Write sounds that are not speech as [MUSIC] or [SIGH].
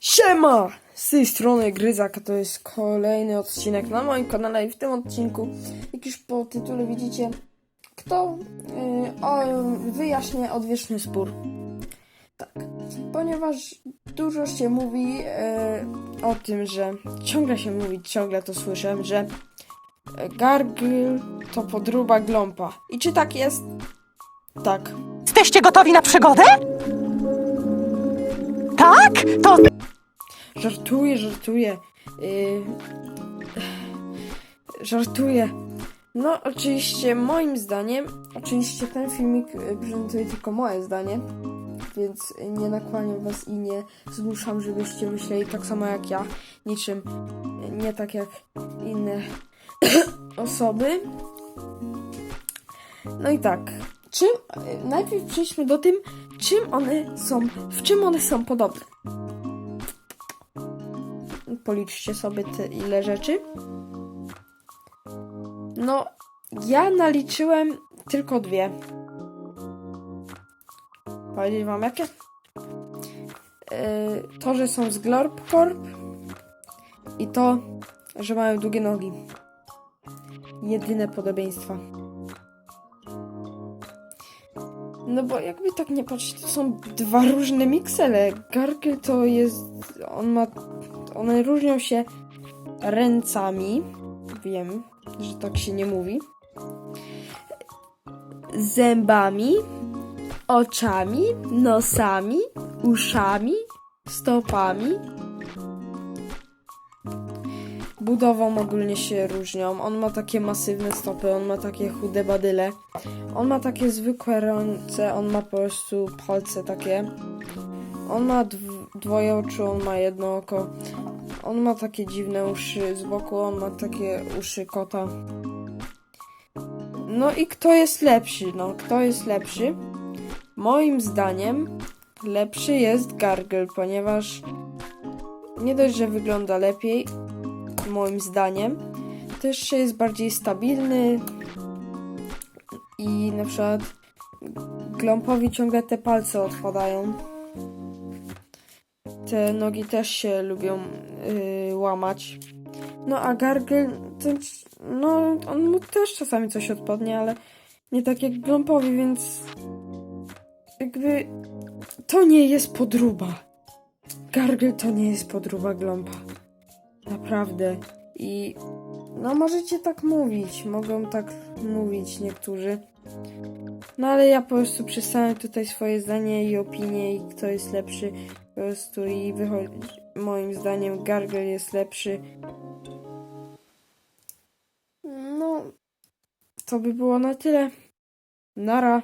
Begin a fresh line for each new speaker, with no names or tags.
Siema! Z tej strony Gryzak, to jest kolejny odcinek na moim kanale i w tym odcinku, jak już po tytule widzicie, kto yy, o, odwieczny spór. Tak, ponieważ dużo się mówi yy, o tym, że ciągle się mówi, ciągle to słyszę, że Gargil to podruba Glompa. I czy tak jest? Tak.
Jesteście gotowi na przygodę? Tak? To
Żartuję, żartuję. Yy... Żartuję. No, oczywiście, moim zdaniem, oczywiście ten filmik y, prezentuje tylko moje zdanie, więc nie nakłaniam was i nie zmuszam, żebyście myśleli tak samo jak ja, niczym nie tak jak inne [COUGHS] osoby. No i tak, czym, y, najpierw przejdźmy do tym, czym one są, w czym one są podobne. Policzcie sobie te ile rzeczy. No, ja naliczyłem tylko dwie. Powiedzieć wam jakie? Yy, to, że są z Glorp Corp i to, że mają długie nogi. Jedyne podobieństwa. No bo jakby tak nie patrzeć, to są dwa różne miksele. Gargle to jest. On ma. One różnią się ręcami. Wiem, że tak się nie mówi. Zębami, oczami, nosami, uszami, stopami. Budową ogólnie się różnią. On ma takie masywne stopy, on ma takie chude badyle. On ma takie zwykłe ręce, on ma po prostu palce takie. On ma dw- dwoje oczu, on ma jedno oko. On ma takie dziwne uszy z boku, on ma takie uszy kota. No i kto jest lepszy? No, kto jest lepszy? Moim zdaniem lepszy jest Gargle, ponieważ nie dość, że wygląda lepiej, moim zdaniem, jeszcze jest bardziej stabilny i na przykład Glompowi ciągle te palce odpadają. Te nogi też się lubią yy, łamać. No a Gargle, to, no on mu też czasami coś odpadnie, ale nie tak jak Glompowi, więc jakby to nie jest podruba. Gargle to nie jest podruba Glompa. Naprawdę. I no możecie tak mówić, mogą tak mówić niektórzy. No ale ja po prostu przedstawiam tutaj swoje zdanie i opinie i kto jest lepszy po prostu i wychodzi moim zdaniem Gargle jest lepszy. No to by było na tyle. Nara.